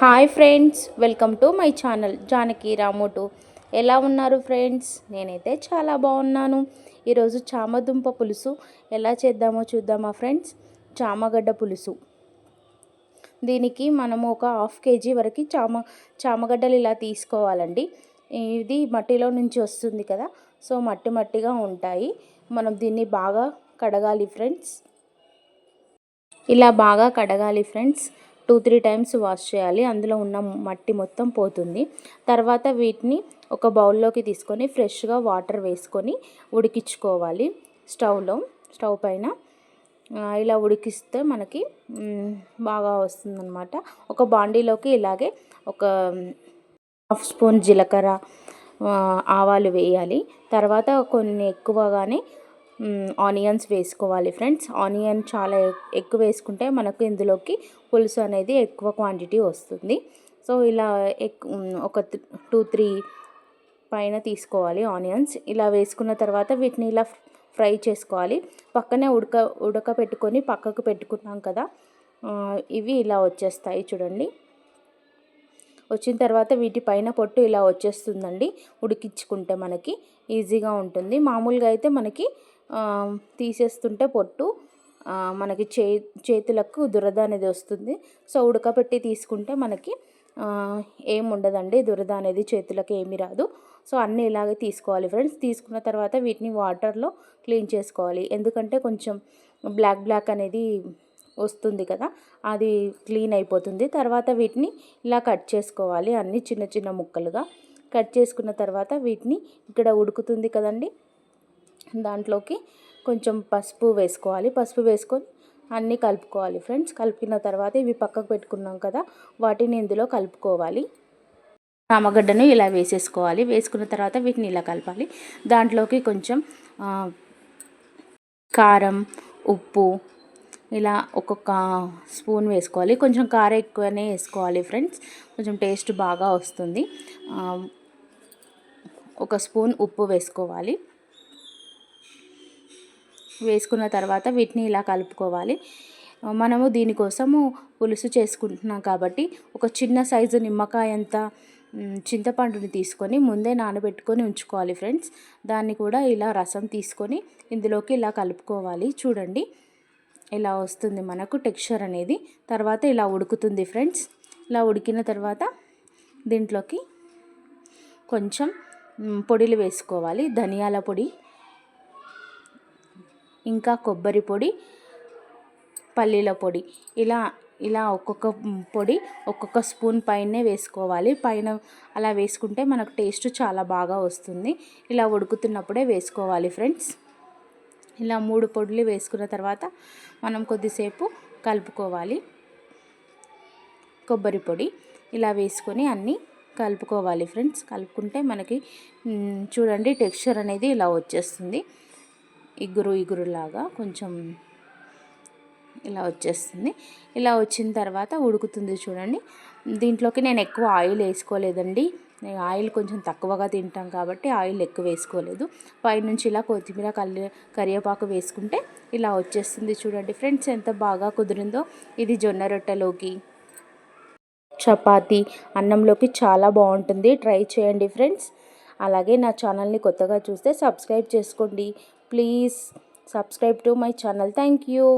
Hi friends welcome to my channel Janaki Ramotu. ఎలా ఉన్నారు friends? నేనైతే చాలా బాగున్నాను. ఈరోజు చామదుంప పులుసు ఎలా చేద్దామో చూద్దామా ఫ్రెండ్స్? చామగడ్డ పులుసు. దీనికి మనము ఒక హాఫ్ కేజీ వరకు చామ చామగడ్డలు ఇలా తీసుకోవాలండి. ఇది మట్టిలో నుంచి వస్తుంది కదా సో మట్టి మట్టిగా ఉంటాయి. మనం దీన్ని బాగా కడగాలి ఫ్రెండ్స్. ఇలా బాగా కడగాలి friends. Two three times wash చేయాలి. అందులో ఉన్న మట్టి మొత్తం పోతుంది. తర్వాత వీటిని ఒక బౌల్లోకి తీసుకొని ఫ్రెష్గా వాటర్ వేసుకొని ఉడికించుకోవాలి. స్టవ్లో స్టవ్ పైన. ఇలా ఉడికిస్తే మనకి బాగా వస్తుందన్నమాట. ఒక బాండీలోకి ఇలాగే ఒక హాఫ్ స్పూన్ జీలకర్ర ఆవాలు వేయాలి. తర్వాత కొన్ని ఎక్కువగానే ఆనియన్స్ వేసుకోవాలి ఫ్రెండ్స్. ఆనియన్ చాలా ఎక్కువ వేసుకుంటే మనకు ఇందులోకి పులుసు అనేది ఎక్కువ క్వాంటిటీ వస్తుంది. సో ఇలా ఒక టూ త్రీ పైన తీసుకోవాలి ఆనియన్స్. ఇలా వేసుకున్న తర్వాత వీటిని ఇలా ఫ్రై చేసుకోవాలి. పక్కనే ఉడక ఉడక పెట్టుకొని పక్కకు పెట్టుకున్నాం కదా. ఇవి ఇలా వచ్చేస్తాయి చూడండి. వచ్చిన తర్వాత వీటి పైన పొట్టు ఇలా వచ్చేస్తుందండి. ఉడికించుకుంటే మనకి ఈజీగా ఉంటుంది. మామూలుగా అయితే మనకి తీసేస్తుంటే పొట్టు మనకి చే చేతులకు దురద అనేది వస్తుంది. సో ఉడకపెట్టి తీసుకుంటే మనకి ఏం ఉండదండి. దురద అనేది చేతులకు ఏమి రాదు. సో అన్నీ ఇలాగే తీసుకోవాలి ఫ్రెండ్స్. తీసుకున్న తర్వాత వీటిని వాటర్లో క్లీన్ చేసుకోవాలి. ఎందుకంటే కొంచెం బ్లాక్ బ్లాక్ అనేది వస్తుంది కదా అది క్లీన్ అయిపోతుంది. తర్వాత వీటిని ఇలా కట్ చేసుకోవాలి అన్నీ చిన్న చిన్న ముక్కలుగా. కట్ చేసుకున్న తర్వాత వీటిని ఇక్కడ ఉడుకుతుంది కదండి. దాంట్లోకి కొంచెం పసుపు వేసుకోవాలి. పసుపు వేసుకొని అన్నీ కలుపుకోవాలి ఫ్రెండ్స్. కలిపిన తర్వాత ఇవి పక్కకు పెట్టుకున్నాం కదా వాటిని ఇందులో కలుపుకోవాలి. రామగడ్డను ఇలా వేసేసుకోవాలి. వేసుకున్న తర్వాత వీటిని ఇలా కలపాలి. దాంట్లోకి కొంచెం కారం ఉప్పు ఇలా ఒక్కొక్క స్పూన్ వేసుకోవాలి. కొంచెం కారం ఎక్కువనే వేసుకోవాలి ఫ్రెండ్స్. కొంచెం టేస్ట్ బాగా వస్తుంది. ఒక స్పూన్ ఉప్పు వేసుకోవాలి. వేసుకున్న తర్వాత వీటిని ఇలా కలుపుకోవాలి. మనము దీనికోసము పులుసు చేసుకుంటున్నాం కాబట్టి ఒక చిన్న సైజు నిమ్మకాయ అంత చింతపండుని తీసుకొని ముందే నానబెట్టుకొని ఉంచుకోవాలి ఫ్రెండ్స్. దాన్ని కూడా ఇలా రసం తీసుకొని ఇందులోకి ఇలా కలుపుకోవాలి. చూడండి. ఇలా వస్తుంది మనకు టెక్స్చర్ అనేది. తర్వాత ఇలా ఉడుకుతుంది ఫ్రెండ్స్. ఇలా ఉడికిన తర్వాత దీంట్లోకి కొంచెం పొడిలు వేసుకోవాలి. ధనియాల పొడి ఇంకా కొబ్బరి పొడి పల్లీల పొడి. ఇలా ఇలా ఒక్కొక్క పొడి ఒక్కొక్క స్పూన్ పైనే వేసుకోవాలి. పైన అలా వేసుకుంటే మనకు టేస్ట్ చాలా బాగా వస్తుంది. ఇలా ఉడుకుతున్నప్పుడే వేసుకోవాలి ఫ్రెండ్స్. ఇలా మూడు పొడులు వేసుకున్న తర్వాత మనం కొద్దిసేపు కలుపుకోవాలి. కొబ్బరి పొడి ఇలా వేసుకొని అన్నీ కలుపుకోవాలి ఫ్రెండ్స్. కలుపుకుంటే మనకి చూడండి టెక్స్చర్ అనేది ఇలా వచ్చేస్తుంది. ఇగురు ఇగురులాగా కొంచెం ఇలా వచ్చేస్తుంది. ఇలా వచ్చిన తర్వాత ఉడుకుతుంది చూడండి. దీంట్లోకి నేను ఎక్కువ ఆయిల్ వేసుకోలేదండి. ఆయిల్ కొంచెం తక్కువగా తింటాం కాబట్టి ఆయిల్ ఎక్కువ వేసుకోలేదు. పైనుంచి ఇలా కొత్తిమీర కల్లి కరివేపాకు వేసుకుంటే ఇలా వచ్చేస్తుంది చూడండి. ఫ్రెండ్స్ ఎంత బాగా కుదిరిందో ఇది జొన్న రొట్టెలోకి. చపాతి అన్నంలోకి చాలా బాగుంటుంది. ట్రై చేయండి ఫ్రెండ్స్. అలాగే నా ఛానల్ని కొత్తగా చూస్తే సబ్స్క్రైబ్ చేసుకోండి. Please subscribe to my channel. Thank you.